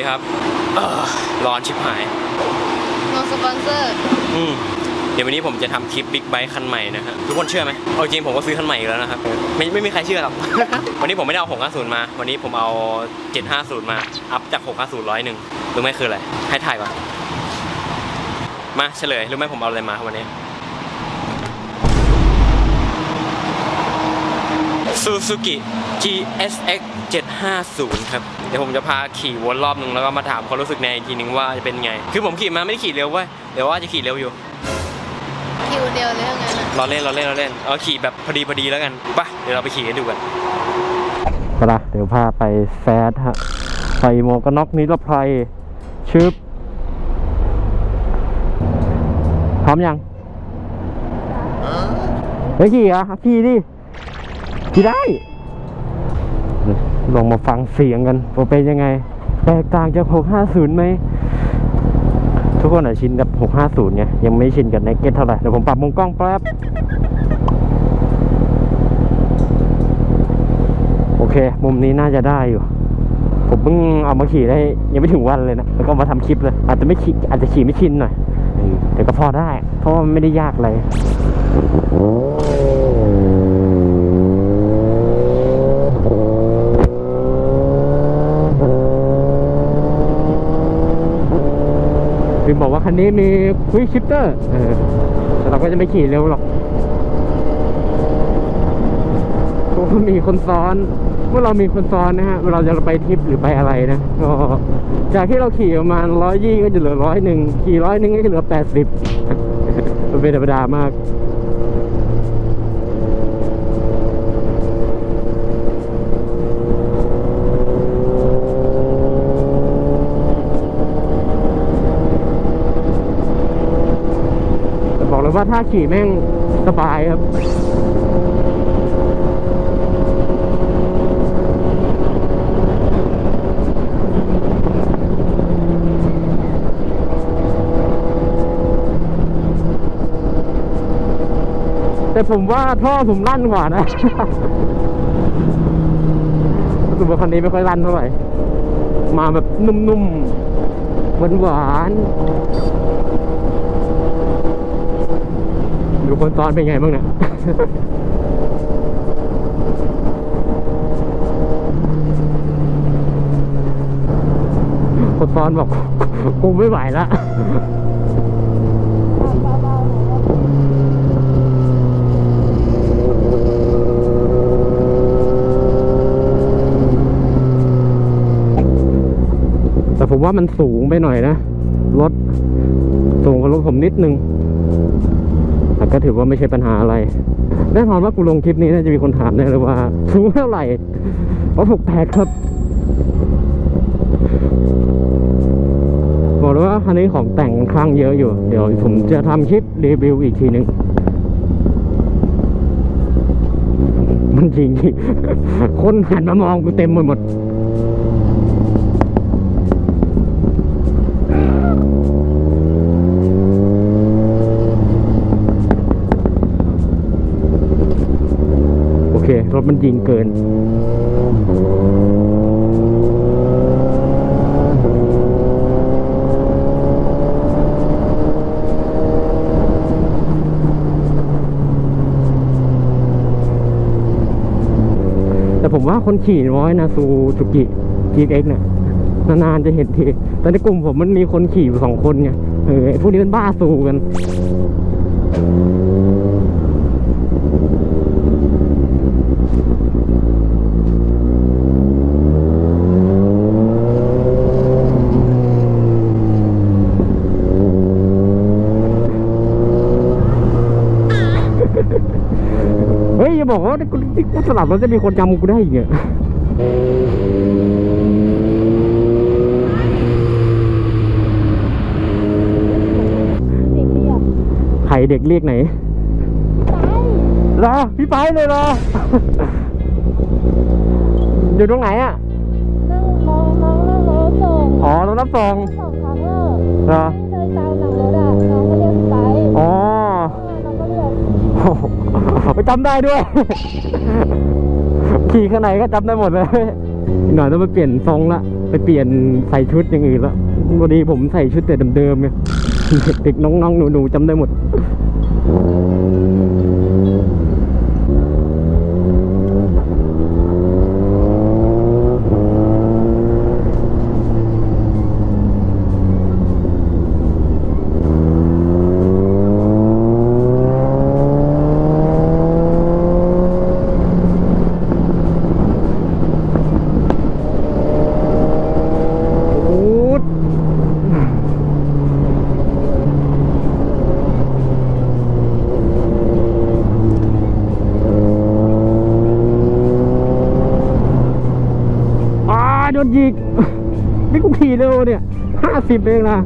ดีครับเอ่อร้อนชิบหาย โนสปอนเซอร์ อืมเดี๋ยววันนี้ผมจะทำคลิปบิ๊กไบค์คันใหม่นะฮะทุกคนเชื่อไหมเอาจริงผมก็ซื้อคันใหม่อีกแล้วนะครับไม่ไม่มีใครเชื่อหรอก วันนี้ผมไม่ได้เอา 650 มา วันนี้ผมเอา 750 มา อัพจาก 650 ร้อยหนึ่งรู้ไหมคืออะไร ให้ถ่ายก่อน มาเฉลยรู้ไหมผมเอาอะไรมาวันนี้ Suzuki GSX 750 ครับ เดี๋ยวผมจะพาขี่วนรอบนึงแล้วก็มาถามความรู้สึกในอีกทีนึงว่าจะเป็นไง คือผมขี่มาไม่ได้ขี่เร็วเว้ยเดี๋ยวว่าจะขี่เร็วอยู่คิวเดียวเลยทั้งนั้นอะเราเล่นเราเล่นเราเล่นเอาขี่แบบพอดีพอดีแล้วกันไปะเดี๋ยวเราไปขี่กันดูกันไปละเดี๋ยวพาไปแซดฮะใส่หมวกกันน็อกนิรภัยชึบพร้อมยังเฮ้ยขี่เหรอะขี่ดิขี่ได้ ลองมาฟังเสียงกันว่าเป็นยังไง แตกต่างจาก 650 ไหม ทุกคนอาจชินกับ 650ไงยังไม่ชินกับ n น k เก็ตเท่าไหร่เดี๋ยวผมปรับมุมกล้องแป๊บ โอเค มุมนี้น่าจะได้อยู่ ผมเพิ่งเอามาขี่ได้ยังไม่ถึงวันเลยนะ แล้วก็มาทำคลิปเลย อาจจะไม่ขี่อาจจะขี่ไม่ชินหน่อยแต่ก็พอได้ เพราะว่าไม่ได้ยากอะไร คือบอกว่าคันนี้มีควิกชิปเตอร์เออแต่เราก็จะไม่ขี่เร็วหรอกเพราะมีคนซ้อน เมื่อเรามีคนซ้อนนะฮะเวลาเราจะไปทริปหรือไปอะไรนะก็จากที่เราขี่ประมาณร้อยยี่ก็จะเหลือร้อยหนึ่งขี่ร้อยหนึ่งก็จะเหลือแปดสิบเป็นธรรมดามาก แต่บอกเลย ว่าถ้าขี่แม่งสบายครับแต่ผมว่าท่อผมลั่นกว่านะรู้สึกว่าคันนี้ไม่ค่อยลั่นเท่าไหร่ มาแบบนุ่มๆ หวานๆ ดูคนซ้อนเป็นไงบ้างเนี่ยคนซ้อนบอกกูไม่ไหวละแต่ผมว่ามันสูงไปหน่อยนะ รถสูงกว่ารถผมนิดนึง แต่ก็ถือว่าไม่ใช่ปัญหาอะไร แน่นอนว่ากูลงคลิปนี้น่าจะมีคนถามแน่เลยว่าสูงเท่าไหร่เพราะผมแตกครับ บอกเลยว่าคันนี้ของแต่งค้างเยอะอยู่ เดี๋ยวผมจะทำคลิปรีวิวอีกทีหนึ่งมันจริงคนหันมามองกูเต็มไปหมด โอเค รถมันยิงเกิน แต่ผมว่าคนขี่ร้อยนะซูซูกิ GX เนี่ยนานๆจะเห็นที แต่ในกลุ่มผมมันมีคนขี่อยู่สองคนไง เออพวกนี้มันบ้าซูกัน เฮ้ยอย่า บอกว่ากูกูสลับแล้วจะมีคนจำกูได้อีกเนี่ยใครเด็กเรียกไหนรอพี่ไปเลยรออยู่ตรงไหนอะนั่งน้องน้องนั่งรถส่งอ๋อรถรับส่งสองครั้งแล้วเหรอ จำได้ด้วย ขี่ข้างในก็จำได้หมดเลยหน่อยต้องไปเปลี่ยนทรงละไปเปลี่ยนใส่ชุดอย่างอื่นละวันนี้ผมใส่ชุดแต่เดิมๆไงเด็กน้องๆหนูๆจำได้หมด โดนยิงนี่กูขี่เร็วเนี่ยห้าสิบเองนะ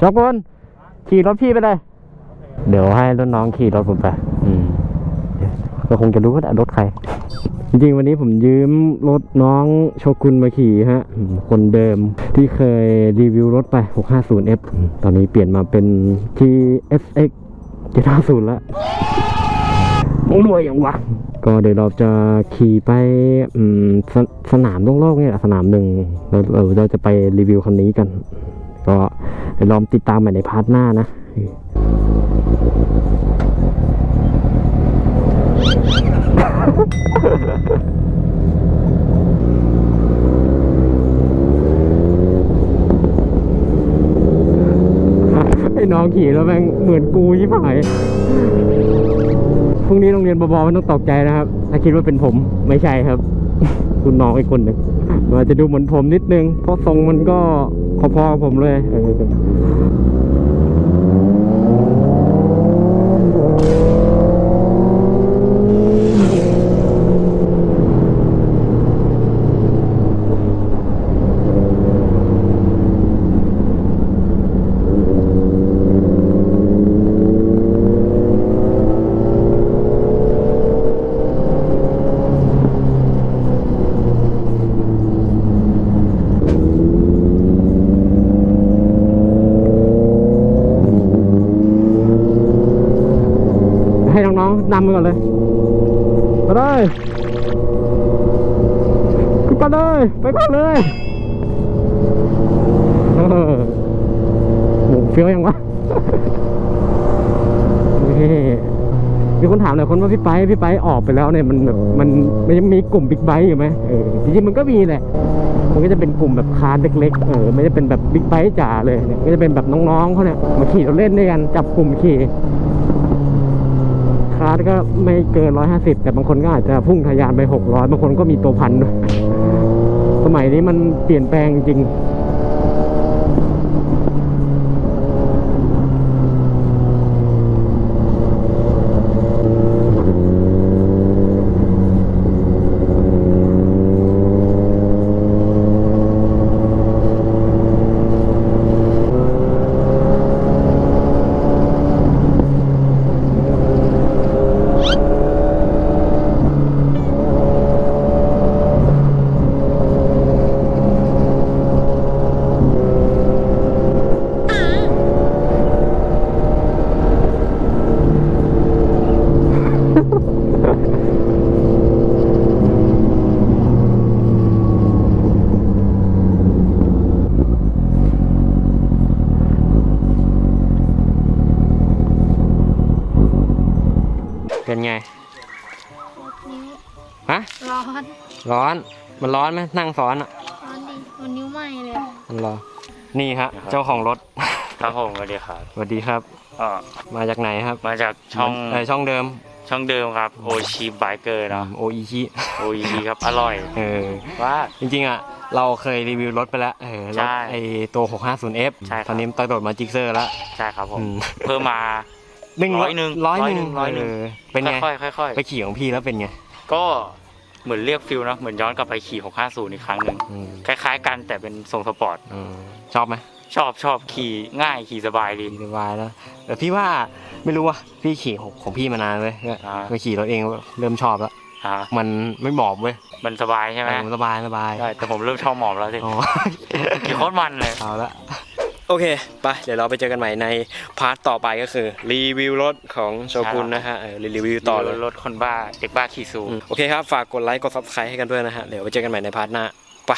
ชอบคนขี่รถพี่ไปเลย เดี๋ยวให้รถน้องขี่รถผมไปอืมก็คงจะรู้ว่าารถใคร จริงๆ วันนี้ผมยืมรถน้องโชกุนมาขี่ฮะอืมคนเดิมที่เคยรีวิวรถไป 650F อืมตอนนี้เปลี่ยนมาเป็น TSX 750แล้วรวยอย่างวะ ก็เดี๋ยวเราจะขี่ไปอืมสสนามโล่งๆเนี่ยแหละสนามหนึ่งแล้วเราเราจะไปรีวิวคันนี้กัน ก็เดี๋ยวลองติดตามใหม่ในพาร์ทหน้านะไอ้น้องขี่แล้วแม่งเหมือนกูยิ่หายพรุ่งนี้โรงเรียนบอๆไม่ต้องตกใจนะครับ ถ้าคิดว่าเป็นผมไม่ใช่ครับ คุณน้องอีกคนหนึ่งมันจะดูเหมือนผมนิดนึง เพราะทรงมันก็ พอๆกับผมเลย น้องๆนำมือก่อนเลยไปเลยขึ้นไปเลยไปก่อนเลยเออโหเฟี้ยวยังวะนี่มีคนถามหลายคนว่าพี่ไปพี่ไปออกไปแล้วเนี่ยมันแบบมันมันยังมีกลุ่มบิ๊กไบค์อยู่ไหมเออจริงๆมันก็มีแหละมันก็จะเป็นกลุ่มแบบคาร์เล็กๆเออไม่ได้เป็นแบบบิ๊กไบค์จ๋าเลยเนี่ยก็จะเป็นแบบน้องๆเขาเนี่ยมาขี่รถเล่นด้วยกันจับกลุ่มขี่ คาร์ดก็ไม่เกินร้อยห้าสิบแต่บางคนก็อาจจะพุ่งทะยานไปหกร้อยบางคนก็มีตัวพันด้วยสมัยนี้มันเปลี่ยนแปลงจริง ร้อน มันร้อนไหมนั่งซ้อนอะ ร้อนดิมันนิ้วไหมเลยอะมันร้อนนี่ฮะ เจ้าของรถ ครับผมสวัสดีครับสวัสดีครับก็มาจากไหนครับมาจากช่องเออช่องเดิมช่องเดิมครับโอชิไบเกอร์เนาะโออิชิ โอชิครับอร่อยเออ ว่าจริงๆอะ เราเคยรีวิวรถไปแล้ว เออ รใช่ถไอตัว 650F ใช่ครับ ตอนนี้มันตะโดดมาจิกเซอร์แล้ว ใช่ครับผม อืม เพิ่มมาหนึ่งร้อยหนึ่งร้อยหนึ่งร้อยหนึ่งเเป็นไง ค่อยๆค่อยไปขี่ของพี่แล้วเป็นไง ๆก็ เหมือนเรียกฟิลเนาะเหมือนย้อนกลับไปขี่650อีกครั้งหนึ่งอืมคล้ายๆ กันแต่เป็นทรงสปอร์ตเออชอบไหมชอบชอบขี่ง่ายขี่สบายดีขี่สบายแล้วแต่พี่ว่าไม่รู้ว่ะพี่ขี่ของของพี่มานานเลยอ่า ไปขี่รถเองเริ่มชอบแล้วอ่ามันไม่หมอบเว้ยมันสบายใช่ไหมเออมันสบายสบายใช่แต่ผมเริ่มชอบหมอบแล้วสิอ๋อ ขี่โคตรมันเลยเอาละ โอเคไปเดี๋ยวเราไปเจอกันใหม่ในพาร์ทต่อไปก็คือ รีวิวรถของโชกุนนะฮะเออรีวิวต่อเลยรถคนบ้าเด็กบ้าขี่ซูอืมโอเคครับ ฝากกดไลค์กด subscribe ให้กันด้วยนะฮะ เดี๋ยวไปเจอกันใหม่ในพาร์ทหน้าไป